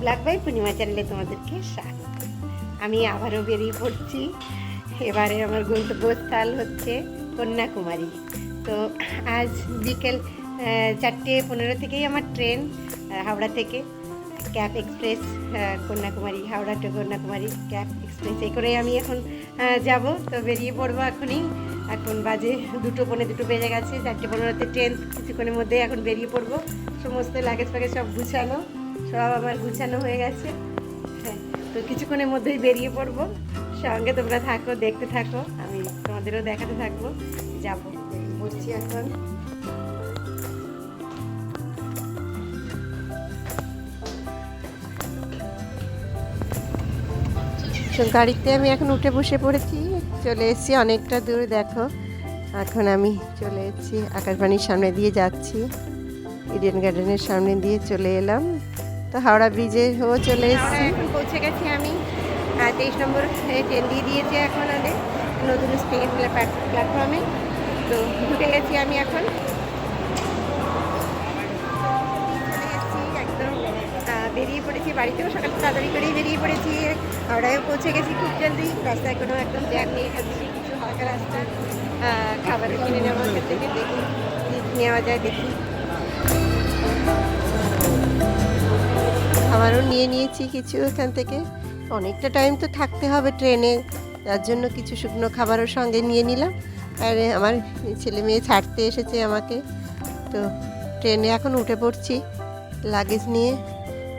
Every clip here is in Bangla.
ব্ল্যাক বাই পূর্ণিমা চ্যানেলে তোমাদেরকে স্বাগত। আমি আবারও বেরিয়ে পড়ছি। এবারে আমার গন্তব্যস্থল হচ্ছে কন্যাকুমারী। তো আজ বিকেল চারটে পনেরো থেকেই আমার ট্রেন হাওড়া থেকে cape express Kanyakumari, Howrah to Kanyakumari cape express. এই করেই আমি এখন যাব। তো বেরিয়ে পড়ব এখনই। এখন বাজে দুটো পনেরো দুটো বেজে গেছে। চারটে পনেরোতে ট্রেন কিছুক্ষণের মধ্যে এখন বেরিয়ে পড়ব। সমস্ত লাগেজ ফাগেজ সব গুছানো। সব আমার গুছানো হয়ে গেছে। হ্যাঁ তো কিছুক্ষণের মধ্যেই বেরিয়ে পড়ব। সঙ্গে তোমরা থাকো, দেখতে থাকো, আমি তোমাদেরও দেখাতে থাকব। যাব বসছি এখন। গাড়িতে আমি এখন উঠে বসে পড়েছি। চলে এসেছি অনেকটা দূর, দেখো। এখন আমি চলে এসেছি আকাশবাণীর সামনে দিয়ে যাচ্ছি। ইডেন গার্ডেনের সামনে দিয়ে চলে এলাম। তো হাওড়া ব্রিজে ও চলে এসেছি। এখন পৌঁছে গেছি আমি। তেইশ নম্বর ট্রেন দিয়ে দিয়েছে এখন আমাদের নতুন স্টেশন প্ল্যাটফর্মে তো ঢুকে গেছি আমি এখন। একদম বেরিয়ে পড়েছি বাড়িতেও সকাল তাড়াতাড়ি করেই বেরিয়ে পড়েছি। হাওড়ায়ও পৌঁছে গেছি খুব জলদি। রাস্তায় কোনো একদম জ্যাম নেই থেকে কিছু হালকা রাস্তা খাবার কিনে নেওয়া ওখান থেকে দেখি নেওয়া যায় দেখি। খাবারও নিয়ে নিয়েছি কিছু এখান থেকে। অনেকটা টাইম তো থাকতে হবে ট্রেনে তার জন্য কিছু শুকনো খাবারও সঙ্গে নিয়ে নিলাম। আর আমার ছেলে মেয়ে ছাড়তে এসেছে আমাকে। তো ট্রেনে এখন উঠে পড়ছি লাগেজ নিয়ে।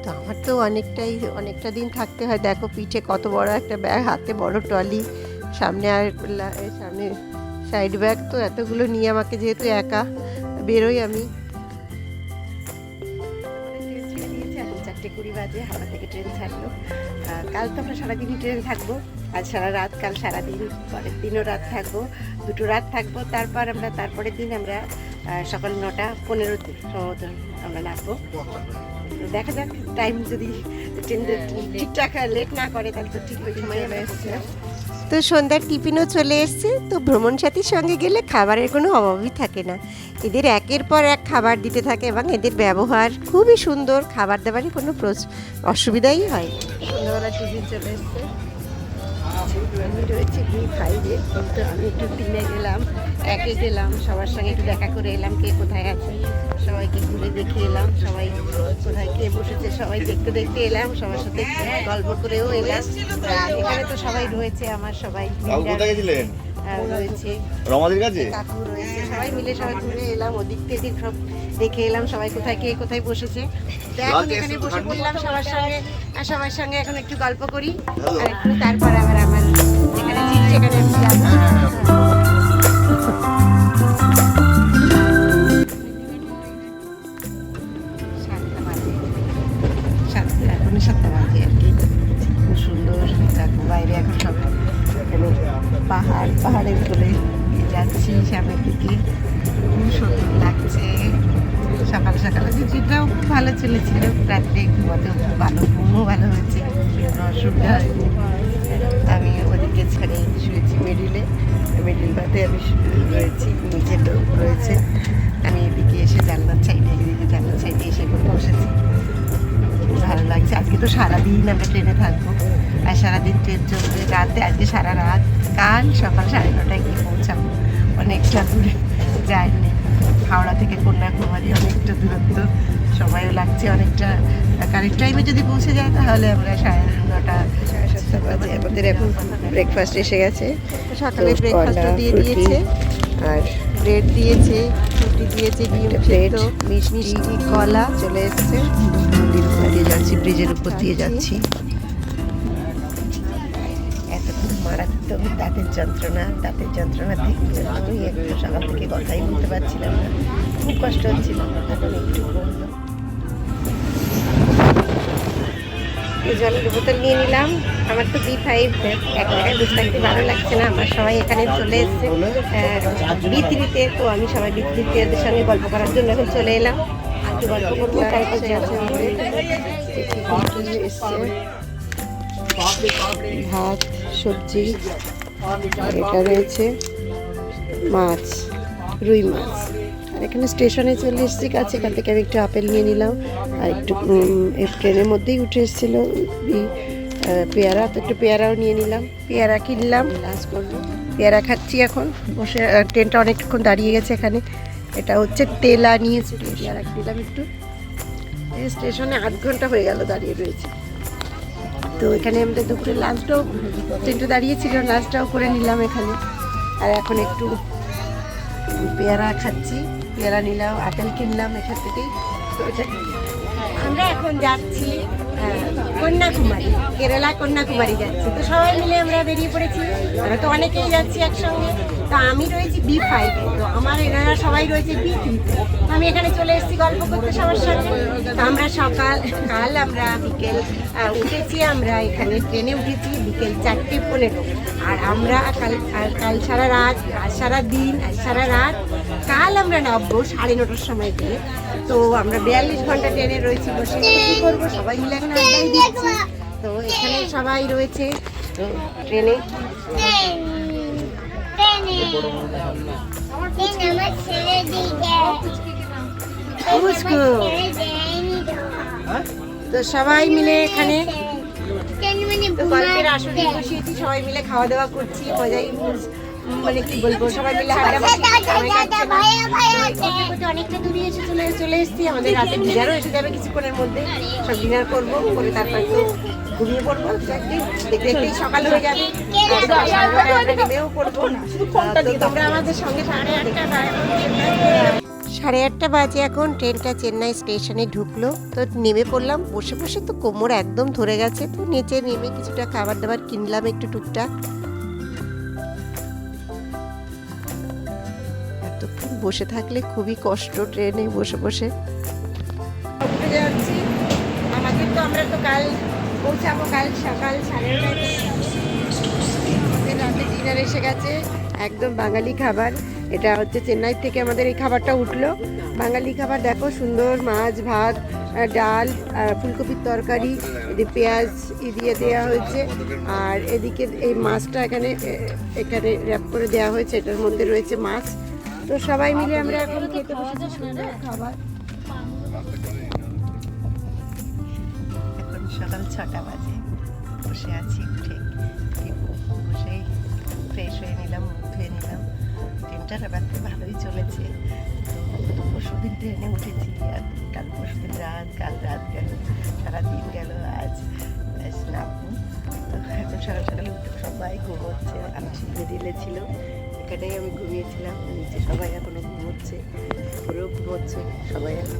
তো আমার তো অনেকটাই, অনেকটা দিন থাকতে হয়। দেখো পিঠে কত বড় একটা ব্যাগ হাতে বড় ট্রলি সামনে আর সামনে সাইড ব্যাগ তো এতগুলো নিয়ে আমাকে যেহেতু একা, বেরোই আমি। বাজে হাওড়া থেকে ট্রেন ছাড়লো। কাল তো আমরা সারাদিনই ট্রেন থাকব। আজ সারা রাত কাল সারাদিন পরের দিনও রাত থাকব। দুটো রাত থাকব তারপর আমরা তারপরের দিন আমরা সকাল নটা পনেরোতে সম্ভবত আমরা নামবো। তো দেখা যাক টাইম যদি ট্রেন ঠিকঠাক লেট না করে তাহলে তো ঠিক ওই সময় আমরা এসেছিলাম তো সন্ধ্যার টিফিনও চলে এসছে, তো ভ্রমণ সাথীর সঙ্গে গেলে খাবারের কোনো অভাবই থাকে না। এদের একের পর এক খাবার দিতে থাকে এবং এদের ব্যবহার খুবই সুন্দর, খাবার দাবারই কোনো অসুবিধাই হয় সন্ধ্যাবেলা টিফিন চলে এসছে। আমি রয়েছে বি ফাইভে। কিন্তু আমি একটু তিনে গেলাম একে গেলাম সবার সঙ্গে একটু দেখা করে এলাম কে কোথায় আছে। সবাইকে ঘুরে দেখে এলাম সবাই কোথায় কে বসেছে সবাই দেখতে দেখতে এলাম সবার সাথে গল্প করেও এলাম। এখানে তো সবাই রয়েছে আমার সবাই রয়েছে। কাকু রয়েছে সবাই মিলে সবাই ঘুরে এলাম ওদিক থেকে সব দেখে এলাম সবাই কোথায় কে কোথায় বসেছে। তো এখন এখানে বসে পড়লাম সবার সঙ্গে আর সবার সঙ্গে এখন একটু গল্প করি। আর একটু তারপর আবার আমার যেখানে সেখানে আমি যাব। পাহাড় পাহাড়ের কোলে যাচ্ছি সামনের দিকে। চলেছিল, রাত্রে ঘুমাতেও খুব ভালো ঘুমও ভালো হয়েছে কোনো অসুবিধা হয়নি। আমি ওদিকে ছাড়ে শুয়েছি মিডিলে মিডিল পাতে আমি রয়েছি, নিচে লোক রয়েছে। আমি এদিকে এসে জানলার সাইডে এদিকে জানলার সাইডে এসে বসেছি। ভালো লাগছে, আজকে তো সারাদিন আমরা ট্রেনে থাকব, আর সারাদিন ট্রেন চলবে রাতে, আজকে সারা রাত, কাল সকাল সাড়ে নটায় গিয়ে পৌঁছাবো। অনেকটা দূরে জার্নি হাওড়া থেকে কন্যাকুমারী অনেকটা দূরত্ব। সময়ও লাগছে অনেকটা। কারেক্ট টাইমে যদি পৌঁছে যায় তাহলে আমরা সাড়ে নটা সাড়ে সাতটা বাজে। আমাদের এখন ব্রেকফাস্ট এসে গেছে। সকালে ব্রেকফাস্ট দিয়ে দিয়েছে। আর ব্রেড দিয়েছে রুটি দিয়েছে ডিম একটা মিষ্টি, কলা। চলে এসছে। নদীর দিয়ে যাচ্ছি ব্রিজের উপর দিয়ে যাচ্ছি। এতক্ষণ মারাত্মক দাঁতের যন্ত্রণা দাঁতের যন্ত্রণা থেকে জন্যই একটু সকাল থেকে কথাই বলতে পারছিলাম না। খুব কষ্ট হচ্ছিল এখন একটু কমলো এই জলের বোতল নিয়ে নিলাম। আমার তো বি ফাইভ এক জায়গায় বসে থাকতে ভালো লাগছে না। আমার সবাই এখানে চলে এসছে। বি থ্রিতে তো আমি সবাই বি থ্রিতে সঙ্গে গল্প করার জন্য এখন চলে এলাম। একটু গল্প করব তারপর ভাত সবজি এটা রয়েছে মাছ রুই মাছ। আর এখানে স্টেশনে চলে এসেছি, কাছে এখান থেকে আমি একটু আপেল নিয়ে নিলাম। আর একটু ট্রেনের মধ্যেই উঠে এসেছিল পেয়ারা, তো একটু পেয়ারাও নিয়ে নিলাম। পেয়ারা কিনলাম লাঞ্চ করব। পেয়ারা খাচ্ছি এখন, বসে ট্রেনটা অনেকক্ষণ দাঁড়িয়ে গেছে এখানে। এটা হচ্ছে তেলা নিয়ে পেয়ারা নিলাম একটু। স্টেশনে আধ ঘণ্টা হয়ে গেল দাঁড়িয়ে রয়েছে। তো এখানে আমাদের দুপুরে লাঞ্চটাও ট্রেনটা দাঁড়িয়েছিল লাঞ্চটাও করে নিলাম এখানে। আর এখন একটু পেয়ারা খাচ্ছি। পেয়ারা নিলাম আপেল কিনলাম এখান থেকেই। আমরা এখন যাচ্ছি আহ, কন্যাকুমারী কেরালা কন্যাকুমারী যাচ্ছি। তো সবাই মিলে আমরা বেরিয়ে পড়েছি। আমরা তো অনেকেই যাচ্ছি একসঙ্গে। তো আমি রয়েছি বি ফাইভে তো আমার এনারা সবাই রয়েছে বি থ্রিতে আমি এখানে চলে এসেছি গল্প করতে সবার তো আমরা সকাল, কাল আমরা বিকেল উঠেছি, আমরা এখানে ট্রেনে উঠেছি বিকেল চারটে পনেরো। আর আমরা কাল কাল সারা রাত আজ সারা দিন আজ সারা রাত, কাল আমরা নামবো সাড়ে নটার সময় দিয়ে তো আমরা বিয়াল্লিশ ঘণ্টা ট্রেনে রয়েছি বসে কী করব সবাই মিলে এখন আড্ডাই দিচ্ছি। তো এখানে সবাই রয়েছে, তো ট্রেনে। তো সবাই মিলে এখানে সবাই মিলে খাওয়া দাওয়া করছি মজাই মানে কি বলব সবাই মিলে অনেকটা দূরে এসে চলে চলে এসেছি আমাদের রাতে ডিনারও এসে যাবে কিছুক্ষণের মধ্যে। সব ডিনার করব করে তারপর তো ঘুমিয়ে পড়ব দেখতে দেখতেই সকাল হয়ে যাবে। সাড়ে নেমেও পড়ব তোমরা আমাদের সঙ্গে সাড়ে আটটা সাড়ে আটটা বাজে এখন ট্রেনটা চেন্নাই স্টেশনে ঢুকলো। তো নেমে পড়লাম বসে বসে তো কোমর একদম ধরে গেছে। তো নিচে নেমে কিছুটা খাবার দাবার কিনলাম একটু টুকটাক। এতক্ষণ বসে থাকলে খুবই কষ্ট ট্রেনে বসে বসে। যাচ্ছি। আমাদের তো আমরা তো কাল পৌঁছাবো কাল সকাল সাড়ে আমাদের ডিনার এসে গেছে। একদম বাঙালি খাবার। এটা হচ্ছে চেন্নাই থেকে আমাদের এই খাবারটা উঠল। বাঙালি খাবার দেখো, সুন্দর মাছ, ভাত ডাল ফুলকপির তরকারি, এদিকে পেঁয়াজ দিয়ে দেওয়া হয়েছে। আর এদিকে এই মাছটা এখানে এখানে র্যাপ করে দেওয়া হয়েছে। এটার মধ্যে রয়েছে মাছ। তো সবাই মিলে আমরা এখন খেতে বসেছি খাবার এখন সকাল ছটা বাজে। বসে আছি, উঠে বসেই ফ্রেশ হয়ে নিলাম, মুখ ধুয়ে নিলাম। ট্রেনটার ব্যাপারটা ভালোই চলেছে। তো পরশু ট্রেনে উঠেছি, আর কাল পরশু রাত, কাল রাত গেল, সারাদিন গেল, আজ নামবো। তো এখন সকাল সকালে উঠে সবাই ঘুমোচ্ছে আমি রিলে ছিল। এখানেই আমি ঘুমিয়েছিলাম নিচে সবাই এখনও ঘুমোচ্ছে ওরেও ঘুমোচ্ছে সবাই এখন।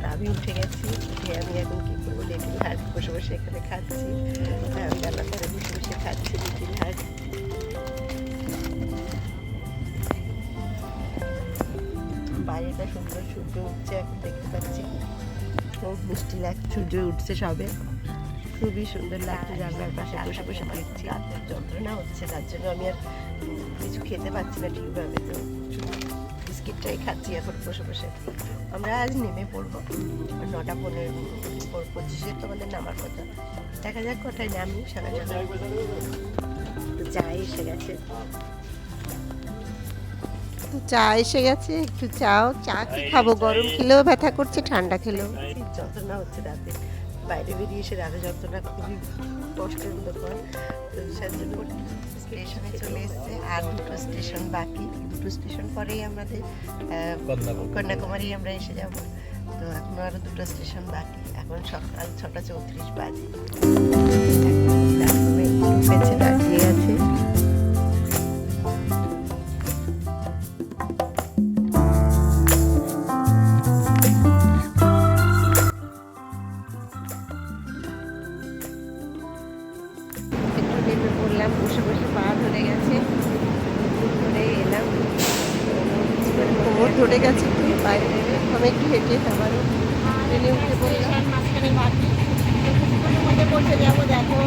তা আমি উঠে গেছি উঠে আমি এখন কী করব লেবু হাট বসে বসে এখানে খাচ্ছি। হ্যাঁ, আমি রান্নার ধারে বসে বসে খাচ্ছি লিটিল হাট বাইরেটা সুন্দর সূর্য উঠছে এখন দেখতে পাচ্ছি। খুব মিষ্টি লাগছে সূর্য উঠছে সবে। খুবই সুন্দর লাগছে জানলার পাশে বসে বসে দেখছি। যন্ত্রণা হচ্ছে তার জন্য আমি আর কিছু খেতে পারছি না ঠিকভাবে তো। বিস্কিটটাই খাচ্ছি এখন বসে বসে। আমরা আজ নেমে পড়ব। নটা পনেরো পঁচিশে তো আমাদের নামার কথা। দেখা যাক কটায় নামি সারা তো চা এসে গেছে। তো চা এসে গেছে একটু চাও। চা কি খাব? গরম খেলেও ব্যথা করছে ঠান্ডা খেলেও। যন্ত্রণা হচ্ছে রাতে। বাইরে বেরিয়ে এসে রাতে যন্ত্রণা খুবই কষ্টের ব্যাপার। তো সেই জন্য স্টেশনে চলে এসেছে আর দুটো স্টেশন বাকি। দুটো স্টেশন পরেই আমাদের কন্যাকুমারী। আমরা এসে যাব। তো এখন আরও দুটো স্টেশন বাকি। এখন সকাল ছটা চৌত্রিশ বাজে। প্ল্যাটফর্মে ধরে গেছে একটু বাইরে আমি একটু হেঁটে আবারও ট্রেনে উঠে পড়লাম পড়তে যাব দেখো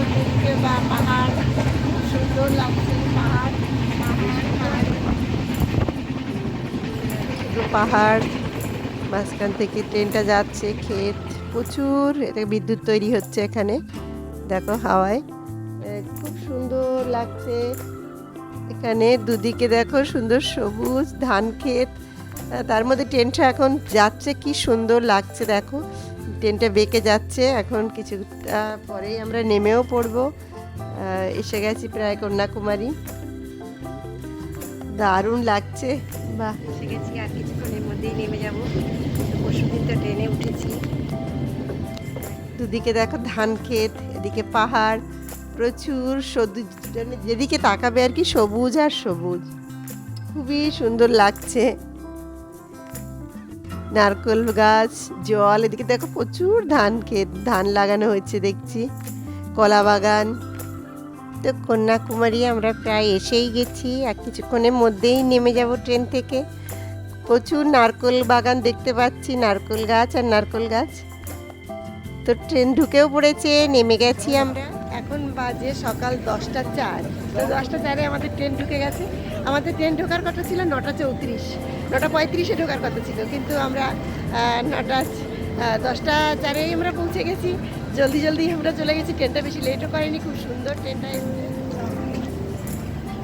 বা পাহাড় সুন্দর লাগছে পাহাড় পাহাড় মাঝখান থেকে ট্রেনটা যাচ্ছে, ক্ষেত, প্রচুর এটা বিদ্যুৎ তৈরি হচ্ছে এখানে। দেখো হাওয়ায়। খুব সুন্দর লাগছে। এখানে দুদিকে দেখো সুন্দর সবুজ ধান ক্ষেত। তার মধ্যে ট্রেনটা এখন যাচ্ছে কি সুন্দর লাগছে দেখো। ট্রেনটা বেঁকে যাচ্ছে এখন কিছুটা পরেই আমরা নেমেও পড়ব। এসে গেছি প্রায় কন্যাকুমারী। দারুণ লাগছে বাহ। এসে গেছি আর কিছুক্ষণের মধ্যেই নেমে যাব। পরশুদিন তো ট্রেনে উঠেছি। দুদিকে দেখো ধান ক্ষেত এদিকে পাহাড় প্রচুর সবুজ যেদিকে তাকাবে আর কি সবুজ আর সবুজ। খুবই সুন্দর লাগছে। নারকেল গাছ, জল, এদিকে দেখো প্রচুর ধান ক্ষেত, ধান লাগানো হয়েছে, দেখছি। কলা বাগান। তো কন্যাকুমারী আমরা প্রায় এসেই গেছি, আর কিছুক্ষণের মধ্যেই নেমে যাব ট্রেন থেকে। প্রচুর নারকেল বাগান দেখতে পাচ্ছি, নারকেল গাছ আর নারকেল গাছ। তো ট্রেন ঢুকেও পড়েছে, নেমে গেছি আমরা। এখন বাজে সকাল দশটা চার। তো দশটা চারে আমাদের ট্রেন ঢুকে গেছে। আমাদের ট্রেন ঢোকার কথা ছিল নটা চৌত্রিশ। নটা পঁয়ত্রিশে ঢোকার কথা ছিল, কিন্তু আমরা নটা দশটা চারেই আমরা পৌঁছে গেছি। জলদি জলদি আমরা চলে গেছি, ট্রেনটা বেশি লেটও করেনি, খুব সুন্দর ট্রেনটা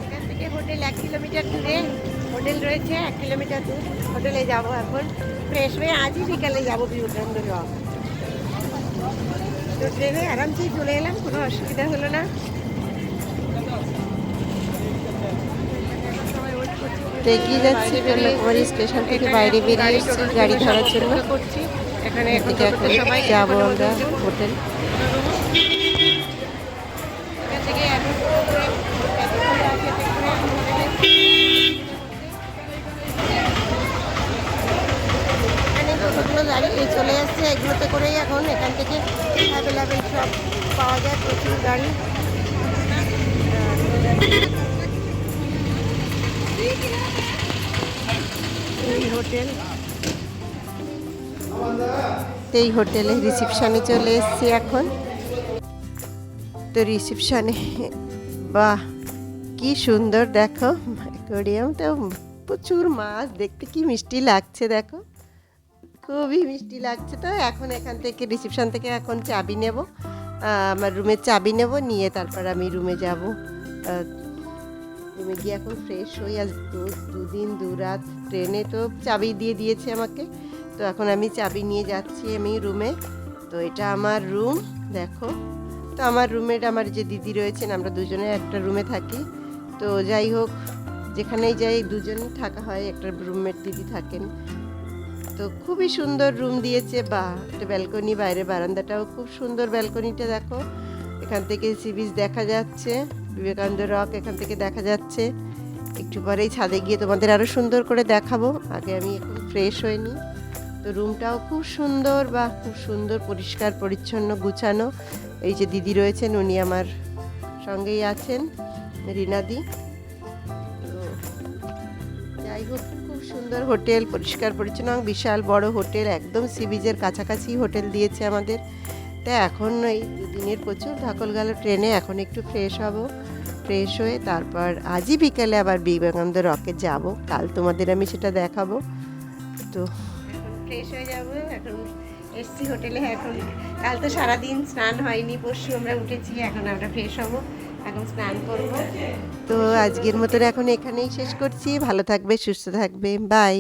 এখান থেকে হোটেল এক কিলোমিটার দূরে, হোটেল রয়েছে এক কিলোমিটার দূর, হোটেলে যাব এখন। ফ্রেশ হয়ে আজই বিকালে যাব বিবেকানন্দ তো ট্রেনে আরামসেই চলে এলাম, কোনো অসুবিধা হলো না। তো এগিয়ে যাচ্ছি কন্যাকুমারী স্টেশন থেকে বাইরে বেরিয়ে এসেছি গাড়ি ধরার জন্য। এখানে যাব আমরা হোটেল। এই হোটেলে রিসিপশানে চলে এসেছি এখন। তো রিসিপশানে, বাহ, কি সুন্দর, দেখো অ্যাকোরিয়াম তো প্রচুর মাছ, দেখতে কি মিষ্টি লাগছে, দেখো। খুবই মিষ্টি লাগছে তো, এখন এখান থেকে, রিসিপশান থেকে এখন চাবি নেব। আমার রুমের চাবি নেব, নিয়ে তারপর আমি রুমে যাব। রুমে গিয়ে এখন ফ্রেশ হই, আজ দুদিন, দু রাত ট্রেনে তো চাবি দিয়ে দিয়েছে আমাকে। তো এখন আমি চাবি নিয়ে যাচ্ছি আমি রুমে। তো এটা আমার রুম, দেখো। তো আমার রুমের আমার যে দিদি রয়েছেন, আমরা দুজনে একটা রুমে থাকি। তো যাই হোক, যেখানেই যাই দুজন থাকা হয়, একটা রুমমেট দিদি থাকেন। তো খুবই সুন্দর রুম দিয়েছে, বা একটা ব্যালকনি, বাইরে বারান্দাটাও খুব সুন্দর ব্যালকনিটা, দেখো। এখান থেকে সি বিচ দেখা যাচ্ছে, বিবেকানন্দ রক এখান থেকে দেখা যাচ্ছে। একটু পরেই ছাদে গিয়ে তোমাদের আরও সুন্দর করে দেখাবো। আগে আমি এখন ফ্রেশ হয়ে নিই। তো রুমটাও খুব সুন্দর বা খুব সুন্দর, পরিষ্কার, পরিচ্ছন্ন, গুছানো। এই যে দিদি রয়েছেন, উনি আমার সঙ্গেই আছেন রিনাদি যাই হোক, খুব সুন্দর হোটেল, পরিষ্কার, পরিচ্ছন্ন বিশাল বড় হোটেল। একদম সি বিচের কাছাকাছি হোটেল দিয়েছে আমাদের। তা এখন এই দুদিনের প্রচুর ধাকল গেল ট্রেনে, এখন একটু ফ্রেশ হব ফ্রেশ হয়ে তারপর আজই বিকেলে আবার বিবেকানন্দ রকে যাব। কাল তোমাদের আমি সেটা দেখাবো। তো ফ্রেশ হয়ে যাব, এখন এসছি হোটেলে, এখন কাল তো সারাদিন স্নান হয়নি, পরশু আমরা উঠেছি, এখন আমরা ফ্রেশ হব, এখন স্নান করব। তো আজকের মতন এখন এখানেই শেষ করছি, ভালো থাকবে, সুস্থ থাকবে বাই